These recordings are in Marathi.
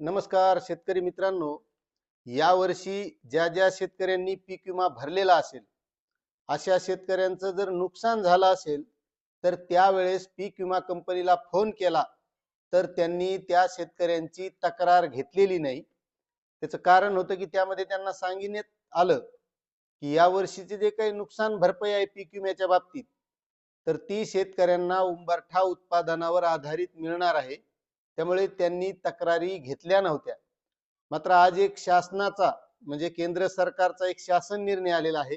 नमस्कार शेतकरी मित्रांनो यावर्षी ज्या ज्या शेतकऱ्यांनी पीक विमा भरलेला असेल अशा शेतकऱ्यांचं जर नुकसान झालं असेल तर त्यावेळेस पीक विमा कंपनीला फोन केला तर त्यांनी त्या शेतकऱ्यांची तक्रार घेतलेली नाही. त्याचं कारण होतं की त्यामध्ये त्यांना सांगण्यात आलं की या वर्षीचे जे काही नुकसान भरपाई आहे पीक विम्याच्या बाबतीत तर ती शेतकऱ्यांना उंबरठा उत्पादनावर आधारित मिळणार आहे. त्यामुळे त्यांनी तक्रारी घेतल्या नव्हत्या. मात्र आज एक शासनाचा म्हणजे केंद्र सरकारचा एक शासन निर्णय आलेला आहे.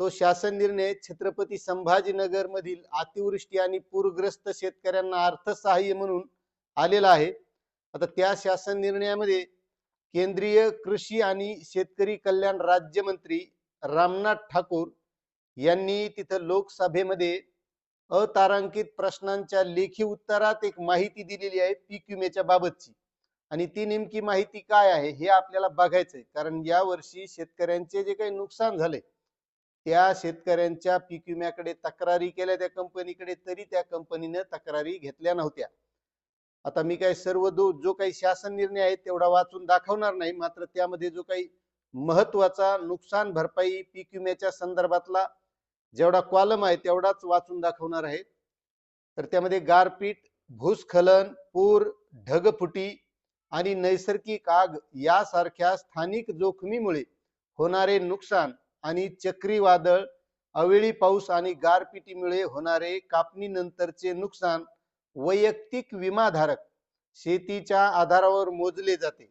तो शासन निर्णय छत्रपती संभाजीनगर मधील अतिवृष्टी आणि पूरग्रस्त शेतकऱ्यांना अर्थसहाय्य म्हणून आलेला आहे. आता त्या शासन निर्णयामध्ये केंद्रीय कृषी आणि शेतकरी कल्याण राज्यमंत्री रामनाथ ठाकूर यांनी तिथं लोकसभेमध्ये अतारांकित प्रश्नांच्या लेखी उत्तरात एक माहिती दिलेली आहे पीक विम्याच्या बाबतची. आणि ती नेमकी माहिती काय आहे हे आपल्याला बघायचंय. कारण या वर्षी शेतकऱ्यांचे जे काही नुकसान झाले त्या शेतकऱ्यांच्या पीक विम्याकडे तक्रारी केल्या त्या कंपनीकडे तरी त्या कंपनीनं तक्रारी घेतल्या नव्हत्या. आता मी काय सर्व दो जो काही शासन निर्णय आहे तेवढा वाचून दाखवणार नाही. मात्र त्यामध्ये जो काही महत्त्वाचा नुकसान भरपाई पीक विम्याच्या संदर्भातला जेवढा कॉलम आहे तेवढाच वाचून दाखवणार आहे. तर त्यामध्ये गारपीट भूस्खलन पूर ढगफुटी आणि नैसर्गिक आग यासारख्या स्थानिक जोखमीमुळे होणारे नुकसान आणि चक्रीवादळ अवेळी पाऊस आणि गारपिटीमुळे होणारे कापणीनंतरचे नुकसान वैयक्तिक विमाधारक शेतीच्या आधारावर मोजले जाते.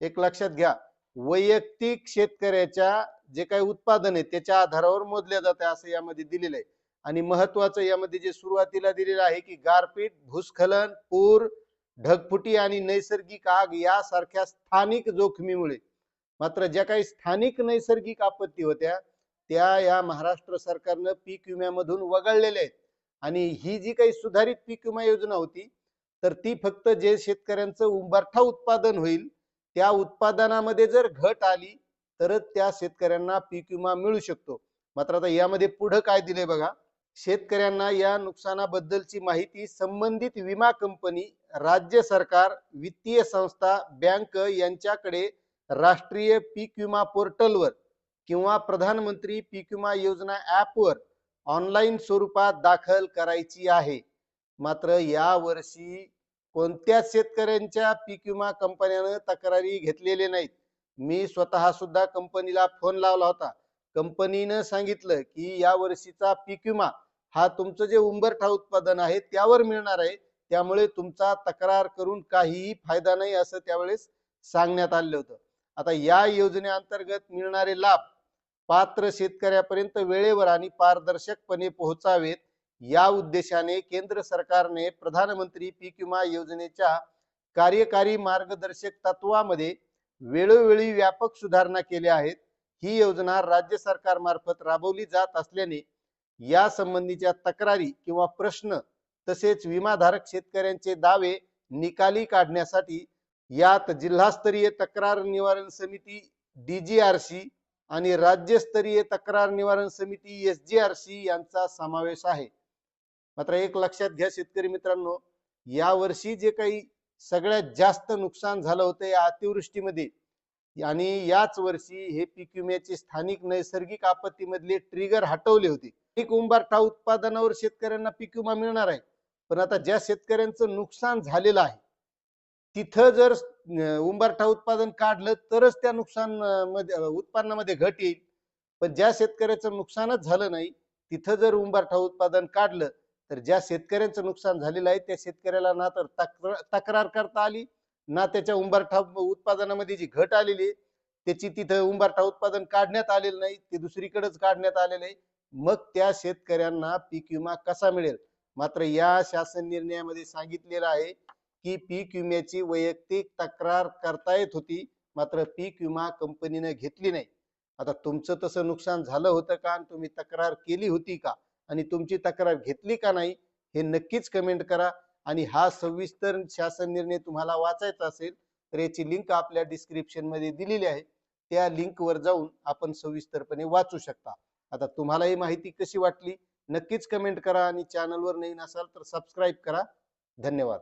एक लक्षात घ्या वैयक्तिक शेतकऱ्याच्या जे काही उत्पादन आहे त्याच्या आधारावर मोजल्या जाते असं यामध्ये दिलेलं आहे. आणि महत्वाचं यामध्ये जे सुरुवातीला दिलेलं आहे की गारपीट भूस्खलन पूर ढगफुटी आणि नैसर्गिक आग यासारख्या स्थानिक जोखमीमुळे. मात्र ज्या काही स्थानिक नैसर्गिक आपत्ती होत्या त्या या महाराष्ट्र सरकारनं पीक विम्यामधून वगळलेल्या आहेत. आणि ही जी काही सुधारित पीक विमा योजना होती तर ती फक्त जे शेतकऱ्यांचं उंबरठा उत्पादन होईल त्या उत्पादनामध्ये जर घट आली तरच त्या शेतकऱ्यांना पीक विमा मिळू शकतो. मात्र आता यामध्ये पुढे काय दिले बघा? शेतकऱ्यांना या नुकसानाबद्दलची माहिती संबंधित विमा कंपनी राज्य सरकार वित्तीय संस्था बँक यांच्याकडे राष्ट्रीय पीक विमा पोर्टलवर किंवा प्रधानमंत्री पीक विमा योजना ॲपवर ऑनलाईन स्वरूपात दाखल करायची आहे. मात्र या वर्षी कोणत्याच शेतकऱ्यांच्या पीक विमा कंपन्यानं तक्रारी घेतलेले नाहीत. मी स्वतः सुद्धा कंपनीला फोन लावला होता. कंपनीनं सांगितलं की या वर्षीचा पीक विमा हा तुमचं जे उंबरठा उत्पादन आहे त्यावर मिळणार आहे. त्यामुळे तुमचा तक्रार करून काहीही फायदा नाही असं त्यावेळेस सांगण्यात आलं होतं. आता या योजनेअंतर्गत मिळणारे लाभ पात्र शेतकऱ्यापर्यंत वेळेवर आणि पारदर्शकपणे पोहोचावेत या उद्देशाने केंद्र सरकारने प्रधानमंत्री पीक विमा योजनेच्या कार्यकारी मार्गदर्शक तत्वामध्ये वेळोवेळी व्यापक सुधारणा केल्या आहेत. ही योजना राज्य सरकारमार्फत राबवली जात असल्याने या संबंधीच्या तक्रारी किंवा प्रश्न तसेच विमाधारक शेतकऱ्यांचे दावे निकाली काढण्यासाठी यात जिल्हास्तरीय तक्रार निवारण समिती डीजीआरसी आणि राज्यस्तरीय तक्रार निवारण समिती एस जी आर सी यांचा समावेश आहे. मात्र एक लक्षात घ्या शेतकरी मित्रांनो या वर्षी जे काही सगळ्यात जास्त नुकसान झालं होतं या अतिवृष्टीमध्ये. आणि याच वर्षी हे पीक विम्याचे स्थानिक नैसर्गिक आपत्तीमधले ट्रिगर हटवले होते. एक उंबारठा उत्पादनावर शेतकऱ्यांना पीक विमा मिळणार आहे. पण आता ज्या शेतकऱ्यांचं नुकसान झालेलं आहे तिथं जर उंबरठा उत्पादन काढलं तरच त्या नुकसानमध्ये उत्पन्नामध्ये घट येईल. पण ज्या शेतकऱ्याचं नुकसानच झालं नाही तिथं जर उंबारठा उत्पादन काढलं तर ज्या शेतकऱ्यांचं नुकसान झालेलं आहे त्या शेतकऱ्याला ना तर तक्रार तक्रार करता आली ना त्याच्या उंबरठा उत्पादनामध्ये जी घट आलेली आहे त्याची तिथं उंबरठा उत्पादन काढण्यात आलेलं नाही ते दुसरीकडेच काढण्यात आलेलं आहे. मग त्या शेतकऱ्यांना पीक विमा कसा मिळेल? मात्र या शासन निर्णयामध्ये सांगितलेलं आहे की पीक विम्याची वैयक्तिक तक्रार करता येत होती मात्र पीक विमा कंपनीने घेतली नाही. आता तुमचं तसं नुकसान झालं होतं का? आणि तुम्ही तक्रार केली होती का? आणि तुमची तक्रार घेतली का नाही हे नक्कीच कमेंट करा. आणि हा सविस्तर शासन निर्णय तुम्हाला वाचायचा असेल तर याची लिंक आपल्या डिस्क्रिप्शनमध्ये दिलेली आहे. त्या लिंकवर जाऊन आपण सविस्तरपणे वाचू शकता. आता तुम्हाला ही माहिती कशी वाटली नक्कीच कमेंट करा. आणि चॅनलवर नवीन असाल तर सबस्क्राईब करा. धन्यवाद.